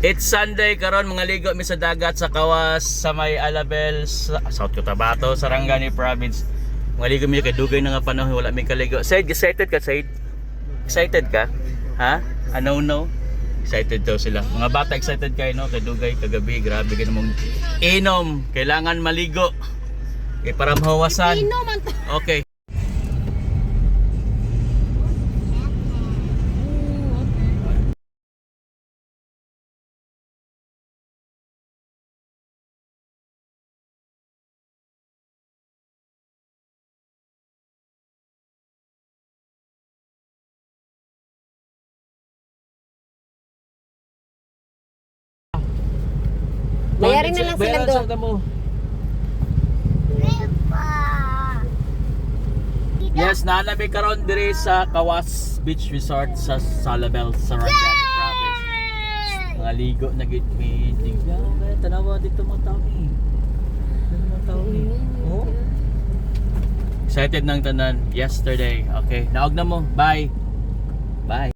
It's Sunday karon mga ligo mi sa dagat sa Kawas sa may Alabel sa South Cotabato, Sarangani province. Mga ligo mi kay dugay na nga panahon wala mi kaligo. Said excited ka Said? Excited ka? Ha? Ano no? Excited daw sila. Mga bata excited kayo no kay dugay kagabi grabe ka namang inom. Kailangan maligo. Kay para mahawasan. Ino man to. Okay. Bayarin na lang sila Bayaran doon. sa mo. Yes, nanabi karon diri sa Kawas Beach Resort sa Salabel, Sarangani Province. Mga ligo na gid mi. Tingnan kaya tanawa dito mga tao ni. Mga tao ni. Oh. Excited nang tanan yesterday. Okay, naog na mo. Bye. Bye.